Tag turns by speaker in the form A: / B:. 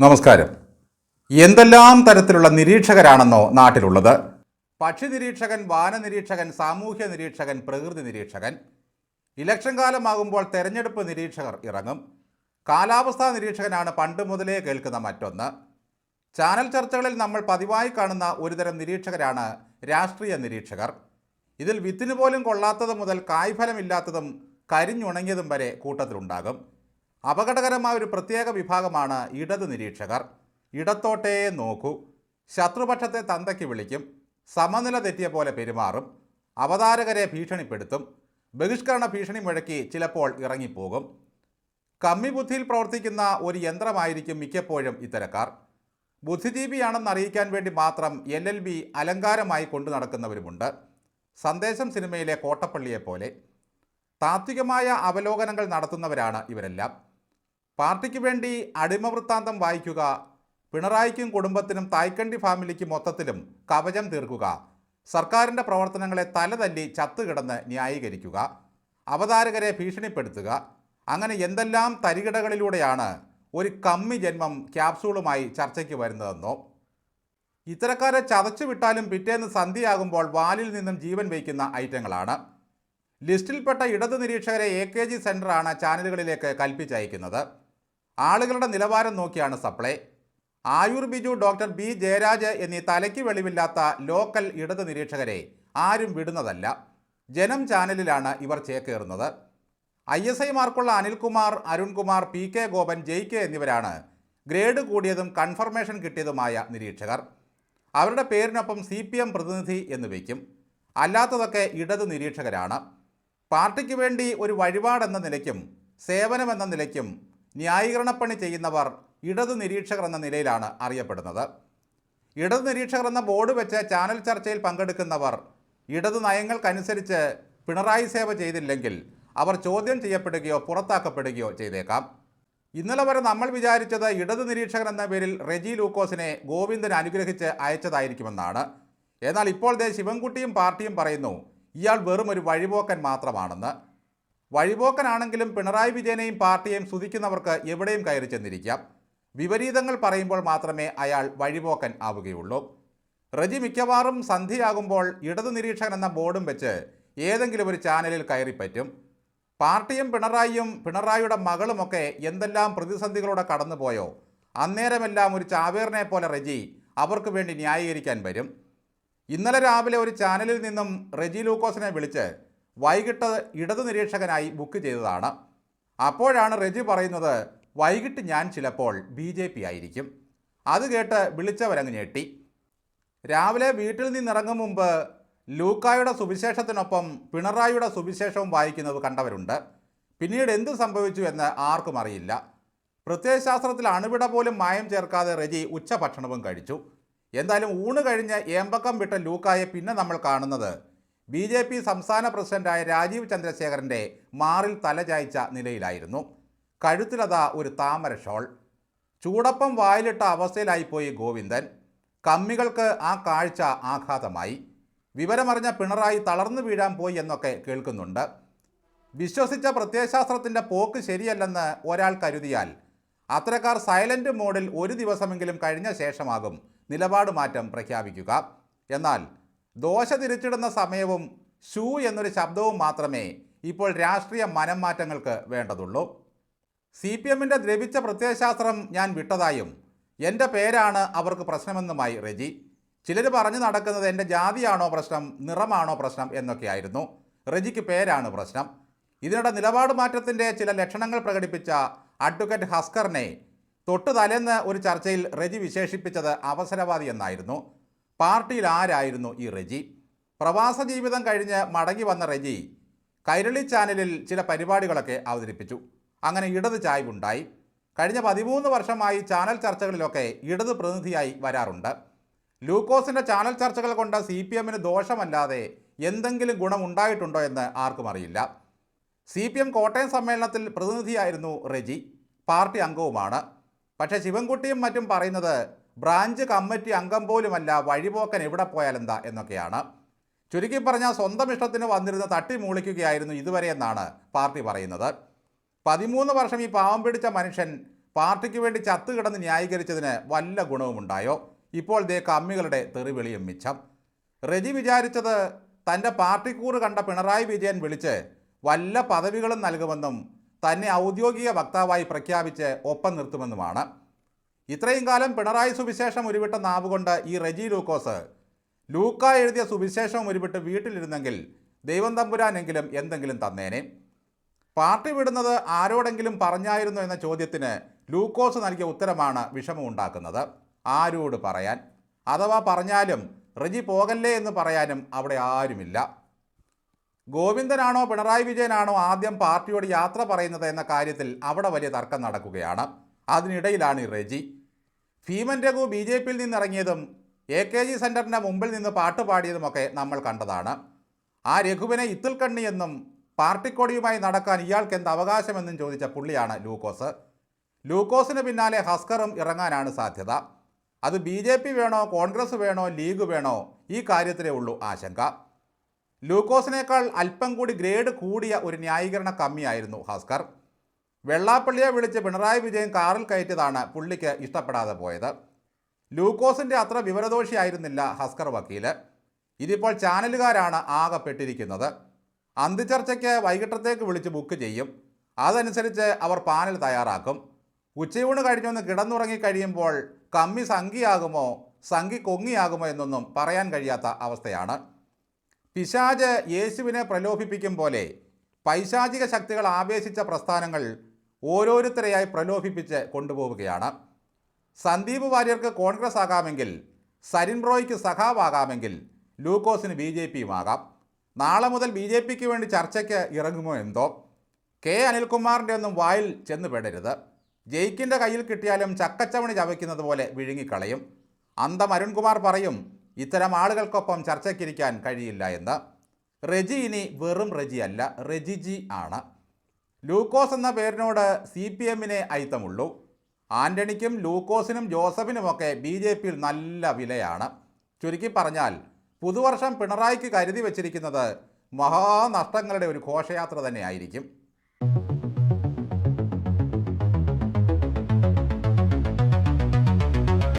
A: നമസ്കാരം. എന്തെല്ലാം തരത്തിലുള്ള നിരീക്ഷകരാണെന്നോ നാട്ടിലുള്ളത്? പക്ഷി നിരീക്ഷകൻ വാന നിരീക്ഷകൻ സാമൂഹ്യ നിരീക്ഷകൻ പ്രകൃതി നിരീക്ഷകൻ. ഇലക്ഷൻ കാലമാകുമ്പോൾ തെരഞ്ഞെടുപ്പ് നിരീക്ഷകർ ഇറങ്ങും. കാലാവസ്ഥാ നിരീക്ഷകനാണ് പണ്ട് മുതലേ കേൾക്കുന്ന മറ്റൊന്ന്. ചാനൽ ചർച്ചകളിൽ നമ്മൾ പതിവായി കാണുന്ന ഒരുതരം നിരീക്ഷകരാണ് രാഷ്ട്രീയ നിരീക്ഷകർ. ഇതിൽ വിത്തിന് പോലും കൊള്ളാത്തതു മുതൽ കായ്ഫലമില്ലാത്തതും കരിഞ്ഞുണങ്ങിയതും വരെ കൂട്ടത്തിലുണ്ടാകും. അപകടകരമായ ഒരു പ്രത്യേക വിഭാഗമാണ് ഇടത് നിരീക്ഷകർ. ഇടത്തോട്ടേ നോക്കൂ. ശത്രുപക്ഷത്തെ തന്തയ്ക്ക് വിളിക്കും. സമനില തെറ്റിയ പോലെ പെരുമാറും. അവതാരകരെ ഭീഷണിപ്പെടുത്തും. ബഹിഷ്കരണ ഭീഷണി മുഴക്കി ചിലപ്പോൾ ഇറങ്ങിപ്പോകും. കമ്മി ബുദ്ധിയിൽ പ്രവർത്തിക്കുന്ന ഒരു യന്ത്രമായിരിക്കും മിക്കപ്പോഴും ഇത്തരക്കാർ. ബുദ്ധിജീവിയാണെന്ന് അറിയിക്കാൻ വേണ്ടി മാത്രം എൽ എൽ ബി അലങ്കാരമായി കൊണ്ടു നടക്കുന്നവരുമുണ്ട്. സന്ദേശം സിനിമയിലെ കോട്ടപ്പള്ളിയെപ്പോലെ. താത്വികമായ അവലോകനങ്ങൾ നടത്തുന്നവരാണ് ഇവരെല്ലാം. പാർട്ടിക്ക് വേണ്ടി അടിമ വൃത്താന്തം വായിക്കുക പിണറായിക്കും കുടുംബത്തിനും തായ്ക്കണ്ടി ഫാമിലിക്ക് മൊത്തത്തിലും കവചം തീർക്കുക സർക്കാരിന്റെ പ്രവർത്തനങ്ങളെ തലതല്ലി ചത്തുകിടന്ന് ന്യായീകരിക്കുക അവതാരകരെ ഭീഷണിപ്പെടുത്തുക അങ്ങനെ എന്തെല്ലാം തരികിടകളിലൂടെയാണ് ഒരു കമ്മി ജന്മം ക്യാപ്സൂളുമായി ചർച്ചയ്ക്ക് വരുന്നതെന്നോ? ഇത്തരക്കാരെ ചതച്ചു വിട്ടാലും പിറ്റേന്ന് സന്ധ്യയാകുമ്പോൾ വാലിൽ നിന്നും ജീവൻ വയ്ക്കുന്ന ഐറ്റങ്ങളാണ്. ലിസ്റ്റിൽപ്പെട്ട ഇടതു നിരീക്ഷകരെ എ കെ ജി സെന്ററാണ് ചാനലുകളിലേക്ക് കൽപ്പിച്ചയക്കുന്നത്. ആളുകളുടെ നിലവാരം നോക്കിയാണ് supply. Ayur Biju doctor B Jayaraj എന്നീ തലയ്ക്ക് വെളിവില്ലാത്ത ലോക്കൽ ഇടത് നിരീക്ഷകരെ ആരും വിടുന്നതല്ല. ജനം ചാനലിലാണ് ഇവർ ചേക്കേറുന്നത്. I S ഐമാർക്കുള്ള Anilkumar Arunkumar P K Gopan Jay K എന്നിവരാണ് ഗ്രേഡ് കൂടിയതും കൺഫർമേഷൻ കിട്ടിയതുമായ നിരീക്ഷകർ. അവരുടെ പേരിനൊപ്പം സി പി എം പ്രതിനിധി എന്ന് വയ്ക്കും. അല്ലാത്തതൊക്കെ ഇടത് നിരീക്ഷകരാണ്. പാർട്ടിക്ക് വേണ്ടി ഒരു വഴിപാടെന്ന നിലയ്ക്കും സേവനമെന്ന നിലയ്ക്കും ന്യായീകരണപ്പണി ചെയ്യുന്നവർ ഇടത് നിരീക്ഷകർ എന്ന നിലയിലാണ് അറിയപ്പെടുന്നത്. ഇടത് നിരീക്ഷകർ എന്ന ബോർഡ് വെച്ച് ചാനൽ ചർച്ചയിൽ പങ്കെടുക്കുന്നവർ ഇടതു നയങ്ങൾക്കനുസരിച്ച് പിണറായി സേവ ചെയ്തില്ലെങ്കിൽ അവർ ചോദ്യം ചെയ്യപ്പെടുകയോ പുറത്താക്കപ്പെടുകയോ ചെയ്തേക്കാം. ഇന്നലെ വരെ നമ്മൾ വിചാരിച്ചത് ഇടത് നിരീക്ഷകർ എന്ന പേരിൽ റെജി ലൂക്കോസിനെ ഗോവിന്ദൻ അനുഗ്രഹിച്ച് അയച്ചതായിരിക്കുമെന്നാണ്. എന്നാൽ ഇപ്പോൾ ദേ ശിവൻകുട്ടിയും പാർട്ടിയും പറയുന്നു ഇയാൾ വെറും ഒരു വഴിപോക്കൻ മാത്രമാണെന്ന്. വഴിപോക്കനാണെങ്കിലും പിണറായി വിജയനെയും പാർട്ടിയെയും സ്തുതിക്കുന്നവർക്ക് എവിടെയും കയറി ചെന്നിരിക്കാം. വിപരീതങ്ങൾ പറയുമ്പോൾ മാത്രമേ അയാൾ വഴിപോക്കൻ ആവുകയുള്ളൂ. റജി മിക്കവാറും സന്ധിയാകുമ്പോൾ ഇടതു നിരീക്ഷകൻ എന്ന ബോർഡും വെച്ച് ഏതെങ്കിലും ഒരു ചാനലിൽ കയറിപ്പറ്റും പാർട്ടിയും പിണറായിയും പിണറായിയുടെ മകളുമൊക്കെ എന്തെല്ലാം പ്രതിസന്ധികളോടെ കടന്നുപോയോ? അന്നേരമെല്ലാം ഒരു ചാവേറിനെ പോലെ റജി അവർക്ക് വേണ്ടി ന്യായീകരിക്കാൻ വരും. ഇന്നലെ രാവിലെ ഒരു ചാനലിൽ നിന്നും റെജി ലൂക്കോസിനെ വിളിച്ച് വൈകിട്ട് ഇടതു നിരീക്ഷകനായി ബുക്ക് ചെയ്തതാണ്. അപ്പോഴാണ് റെജി പറയുന്നത് വൈകിട്ട് ഞാൻ ചിലപ്പോൾ ബി ജെ പി ആയിരിക്കും. അത് കേട്ട് വിളിച്ചവരങ്ങ് ഞെട്ടി. രാവിലെ വീട്ടിൽ നിന്നിറങ്ങും മുമ്പ് ലൂക്കായുടെ സുവിശേഷത്തിനൊപ്പം പിണറായിയുടെ സുവിശേഷവും വായിക്കുന്നത് കണ്ടവരുണ്ട്. പിന്നീട് എന്ത് സംഭവിച്ചു എന്ന് ആർക്കും അറിയില്ല. പ്രത്യയശാസ്ത്രത്തിൽ അണുവിട പോലും മായം ചേർക്കാതെ റെജി ഉച്ചഭക്ഷണവും കഴിച്ചു. എന്തായാലും ഊണ് കഴിഞ്ഞ് ഏമ്പക്കം വിട്ട ലൂക്കായെ പിന്നെ നമ്മൾ കാണുന്നത് ബി ജെ പി സംസ്ഥാന പ്രസിഡന്റായ രാജീവ് ചന്ദ്രശേഖരന്റെ മാറിൽ തലചായ്ച്ച നിലയിലായിരുന്നു. കഴുത്തിലതാ ഒരു താമര ഷോൾ. ചൂടപ്പം വായിലിട്ട അവസ്ഥയിലായിപ്പോയി ഗോവിന്ദൻ. കമ്മികൾക്ക് ആ കാഴ്ച ആഘാതമായി. വിവരമറിഞ്ഞ പിണറായി തളർന്നു വീഴാൻ പോയി എന്നൊക്കെ കേൾക്കുന്നുണ്ട്. വിശ്വസിച്ച പ്രത്യയശാസ്ത്രത്തിന്റെ പോക്ക് ശരിയല്ലെന്ന് ഒരാൾ കരുതിയാൽ അത്തരക്കാർ സൈലന്റ് മോഡിൽ ഒരു ദിവസമെങ്കിലും കഴിഞ്ഞ ശേഷമാകും നിലപാട് മാറ്റം പ്രഖ്യാപിക്കുക. എന്നാൽ ദോശ തിരിച്ചിടുന്ന സമയവും ഷൂ എന്നൊരു ശബ്ദവും മാത്രമേ ഇപ്പോൾ രാഷ്ട്രീയ മനം മാറ്റങ്ങൾക്ക് വേണ്ടതുള്ളൂ. സി പി എമ്മിന്റെ ദ്രവിച്ച പ്രത്യയശാസ്ത്രം ഞാൻ വിട്ടതായും എന്റെ പേരാണ് അവർക്ക് പ്രശ്നമെന്നുമായി റെജി. ചിലർ പറഞ്ഞു നടക്കുന്നത് എന്റെ ജാതിയാണോ പ്രശ്നം നിറമാണോ പ്രശ്നം എന്നൊക്കെയായിരുന്നു. റെജിക്ക് പേരാണ് പ്രശ്നം. ഇതിനിടെ നിലപാട് മാറ്റത്തിന്റെ ചില ലക്ഷണങ്ങൾ പ്രകടിപ്പിച്ച അഡ്വക്കേറ്റ് ഹസ്കറിനെ തൊട്ടു തലേന്ന് ഒരു ചർച്ചയിൽ റെജി വിശേഷിപ്പിച്ചത് അവസരവാദി എന്നായിരുന്നു. പാർട്ടിയിൽ ആരായിരുന്നു ഈ റെജി? പ്രവാസ ജീവിതം കഴിഞ്ഞ് മടങ്ങി വന്ന റെജി കൈരളി ചാനലിൽ ചില പരിപാടികളൊക്കെ അവതരിപ്പിച്ചു. അങ്ങനെ ഇടത് ചായ്വുണ്ടായി. കഴിഞ്ഞ പതിമൂന്ന് വർഷമായി ചാനൽ ചർച്ചകളിലൊക്കെ ഇടത് പ്രതിനിധിയായി വരാറുണ്ട്. ലൂക്കോസിന്റെ ചാനൽ ചർച്ചകൾ കൊണ്ട് സി പി എമ്മിന് ദോഷമല്ലാതെ എന്തെങ്കിലും ഗുണമുണ്ടായിട്ടുണ്ടോ എന്ന് ആർക്കും അറിയില്ല. സി പി എം കോട്ടയം സമ്മേളനത്തിൽ പ്രതിനിധിയായിരുന്നു റെജി. പാർട്ടി അംഗവുമാണ്. പക്ഷേ ശിവൻകുട്ടിയും മറ്റും പറയുന്നത് ബ്രാഞ്ച് കമ്മിറ്റി അംഗം പോലുമല്ല വഴിപോക്കൻ എവിടെ പോയാലെന്താ എന്നൊക്കെയാണ്. ചുരുക്കി പറഞ്ഞാൽ സ്വന്തം ഇഷ്ടത്തിന് വന്നിരുന്ന തട്ടി മൂളിക്കുകയായിരുന്നു ഇതുവരെ എന്നാണ് പാർട്ടി പറയുന്നത്. പതിമൂന്ന് വർഷം ഈ പാവം പിടിച്ച മനുഷ്യൻ പാർട്ടിക്ക് വേണ്ടി ചത്തുകിടന്ന് ന്യായീകരിച്ചതിന് വല്ല ഗുണവുമുണ്ടായോ? ഇപ്പോൾ ദേ കമ്മികളുടെ തെറിവിളിയും മിച്ചം. റെജി വിചാരിച്ചത് തന്റെ പാർട്ടിക്കൂറ് കണ്ട പിണറായി വിജയൻ വിളിച്ച് വല്ല പദവികളും നൽകുമെന്നും തന്നെ ഔദ്യോഗിക വക്താവായി പ്രഖ്യാപിച്ച് ഒപ്പം നിർത്തുമെന്നുമാണ്. ഇത്രയും കാലം പിണറായി സുവിശേഷം ഉരുവിട്ട നാവുകൊണ്ട് ഈ റെജി ലൂക്കോസ് ലൂക്ക എഴുതിയ സുവിശേഷം ഉരുവിട്ട് വീട്ടിലിരുന്നെങ്കിൽ ദൈവം തമ്പുരാനെങ്കിലും എന്തെങ്കിലും തന്നേനെ. പാർട്ടി വിടുന്നത് ആരോടെങ്കിലും പറഞ്ഞായിരുന്നു എന്ന ചോദ്യത്തിന് ലൂക്കോസ് നൽകിയ ഉത്തരമാണ് വിഷമമുണ്ടാക്കുന്നത്. ആരോട് പറയാൻ? അഥവാ പറഞ്ഞാലും റെജി പോകല്ലേ എന്ന് പറയാനും അവിടെ ആരുമില്ല. ഗോവിന്ദനാണോ പിണറായി വിജയനാണോ ആദ്യം പാർട്ടിയോട് യാത്ര പറയുന്നത് എന്ന കാര്യത്തിൽ അവിടെ വലിയ തർക്കം നടക്കുകയാണ്. അതിനിടയിലാണ് റെജി. ഭീമൻ രഘു ബി ജെ പിയിൽ നിന്നിറങ്ങിയതും എ കെ ജി സെന്ററിന്റെ മുമ്പിൽ നിന്ന് പാട്ട് പാടിയതുമൊക്കെ നമ്മൾ കണ്ടതാണ്. ആ രഘുവിനെ ഇത്തിൽ കണ്ണിയെന്നും പാർട്ടിക്കൊടിയുമായി നടക്കാൻ ഇയാൾക്ക് എന്ത് അവകാശമെന്നും ചോദിച്ച പുള്ളിയാണ് ലൂക്കോസ്. ലൂക്കോസിന് പിന്നാലെ ഹസ്കറും ഇറങ്ങാനാണ് സാധ്യത. അത് ബി ജെ പി വേണോ കോൺഗ്രസ് വേണോ ലീഗ് വേണോ ഈ കാര്യത്തിലേ ഉള്ളൂ ആശങ്ക. ലൂക്കോസിനേക്കാൾ അല്പം കൂടി ഗ്രേഡ് കൂടിയ ഒരു ന്യായീകരണ കമ്മിയായിരുന്നു ഹസ്കർ. വെള്ളാപ്പള്ളിയെ വിളിച്ച് പിണറായി വിജയൻ കാറിൽ കയറ്റിയതാണ് പുള്ളിക്ക് ഇഷ്ടപ്പെടാതെ പോയത്. ലൂക്കോസിന്റെ അത്ര വിവരദോഷിയായിരുന്നില്ല ഹസ്കർ വക്കീൽ ഇതിപ്പോൾ ചാനലുകാരാണ് ആകപ്പെട്ടിരിക്കുന്നത്. അന്തിച്ചർച്ചയ്ക്ക് വൈകിട്ടത്തേക്ക് വിളിച്ച് ബുക്ക് ചെയ്യും. അതനുസരിച്ച് അവർ പാനൽ തയ്യാറാക്കും. ഉച്ചയൂണ് കഴിഞ്ഞൊന്ന് കിടന്നുറങ്ങി കഴിയുമ്പോൾ കമ്മി സംഖിയാകുമോ സംഖി കൊങ്ങിയാകുമോ എന്നൊന്നും പറയാൻ കഴിയാത്ത അവസ്ഥയാണ്. പിശാജ് യേശുവിനെ പ്രലോഭിപ്പിക്കും പോലെ പൈശാചിക ശക്തികൾ ആവേശിച്ച പ്രസ്ഥാനങ്ങൾ ഓരോരുത്തരെയായി പ്രലോഭിപ്പിച്ച് കൊണ്ടുപോവുകയാണ്. സന്ദീപ് വാര്യർക്ക് കോൺഗ്രസ് ആകാമെങ്കിൽ സരിൻ റോയ്ക്ക് സഖാവാകാമെങ്കിൽ ലൂക്കോസിന് ബി ജെ പിയും ആകാം. നാളെ മുതൽ ബി ജെ പിക്ക് വേണ്ടി ചർച്ചയ്ക്ക് ഇറങ്ങുമോ എന്തോ? കെ അനിൽകുമാറിന്റെ ഒന്നും വായിൽ ചെന്ന് പെടരുത്. ജയിക്കിന്റെ കയ്യിൽ കിട്ടിയാലും ചക്കച്ചവണി ചവയ്ക്കുന്നത് പോലെ വിഴുങ്ങിക്കളയും. അന്തം അരുൺകുമാർ പറയും ഇത്തരം ആളുകൾക്കൊപ്പം ചർച്ചയ്ക്കിരിക്കാൻ കഴിയില്ല എന്ന്. റെജി ഇനി വെറും റെജിയല്ല റെജിജി ആണ്. ലൂക്കോസ് എന്ന പേരിനോട് സി പി എമ്മിനെ അയിത്തമുള്ളൂ. ആന്റണിക്കും ലൂക്കോസിനും ജോസഫിനുമൊക്കെ ബി ജെ പിയിൽ നല്ല വിലയാണ്. ചുരുക്കി പറഞ്ഞാൽ പുതുവർഷം പിണറായിക്ക് കരുതി വച്ചിരിക്കുന്നത് മഹാനഷ്ടങ്ങളുടെ ഒരു ഘോഷയാത്ര തന്നെയായിരിക്കും.